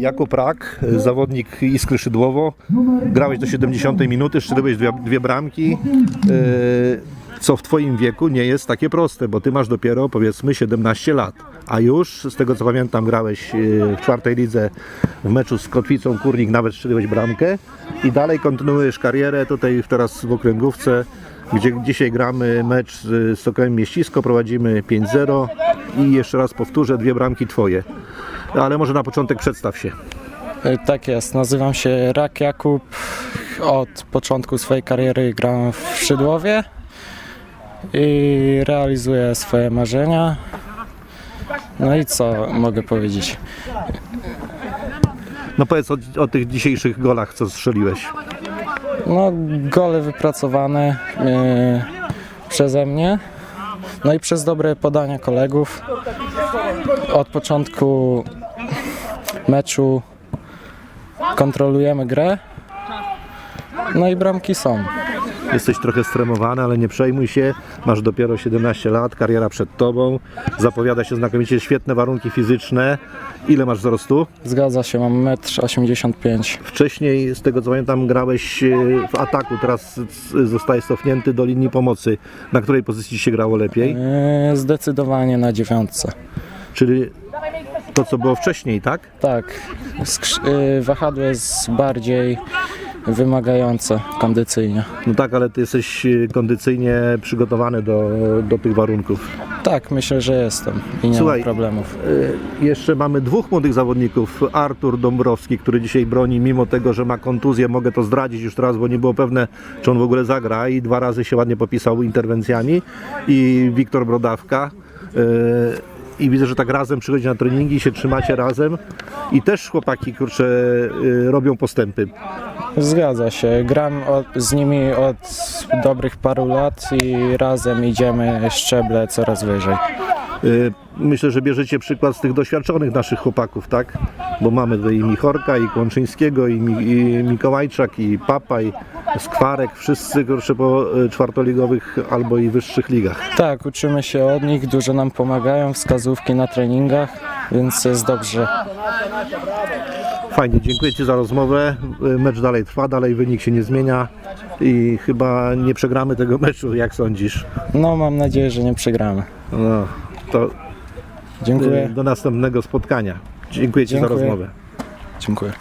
Jakub Rak, zawodnik Iskry Szydłowo. Grałeś do 70 minuty, strzeliłeś dwie, dwie bramki, yy, co w Twoim wieku nie jest takie proste, bo Ty masz dopiero powiedzmy 17 lat. A już, z tego co pamiętam, grałeś yy, w czwartej lidze w meczu z Kotwicą Kurnik, nawet strzeliłeś bramkę i dalej kontynuujesz karierę tutaj teraz w Okręgówce, gdzie dzisiaj gramy mecz z Sokołem Mieścisko, prowadzimy 5-0 i jeszcze raz powtórzę, dwie bramki Twoje. Ale może na początek przedstaw się. Y, Tak jest, nazywam się Rak Jakub. Od początku swojej kariery gram w Szydłowie i realizuję swoje marzenia. No i co mogę powiedzieć? No powiedz o, o tych dzisiejszych golach, co strzeliłeś. No, gole wypracowane y, przeze mnie, no i przez dobre podania kolegów. Od początku meczu kontrolujemy grę, no i bramki są. Jesteś trochę stremowany, ale nie przejmuj się. Masz dopiero 17 lat, kariera przed tobą. Zapowiada się znakomicie świetne warunki fizyczne. Ile masz wzrostu? Zgadza się, mam 1,85 m. Wcześniej, z tego co pamiętam, grałeś e, w ataku, teraz e, zostajesz cofnięty do linii pomocy. Na której pozycji się grało lepiej? Yy, Zdecydowanie na dziewiątce. Czyli to, co było wcześniej, tak? Tak, skrz- yy, wahadło jest bardziej wymagające kondycyjnie. No tak, ale ty jesteś e, kondycyjnie przygotowany do, do tych warunków. Tak, myślę, że jestem i nie Słuchaj, mam problemów. Y, Jeszcze mamy dwóch młodych zawodników. Artur Dąbrowski, który dzisiaj broni, mimo tego, że ma kontuzję, mogę to zdradzić już teraz, bo nie było pewne, czy on w ogóle zagra i dwa razy się ładnie popisał interwencjami. I Wiktor Brodawka. Y, I widzę, że tak razem przychodzi na treningi, się trzymacie razem i też chłopaki, kurczę, y, robią postępy. Zgadza się, gram od, z nimi od dobrych paru lat i razem idziemy szczeble coraz wyżej. Y, Myślę, że bierzecie przykład z tych doświadczonych naszych chłopaków, tak? Bo mamy tutaj i Michorka, i Kłączyńskiego, i, Mi- i Mikołajczak, i Papa, i Skwarek, wszyscy kurczę po y, czwartoligowych albo i wyższych ligach. Tak, uczymy się od nich, dużo nam pomagają, wskazówki na treningach, więc jest dobrze. Fajnie, dziękuję Ci za rozmowę. Y, Mecz dalej trwa, dalej wynik się nie zmienia i chyba nie przegramy tego meczu, jak sądzisz? No, mam nadzieję, że nie przegramy. No, to y, Dziękuję. do następnego spotkania. Dziękuję Ci za Dziękuję. rozmowę. Dziękuję.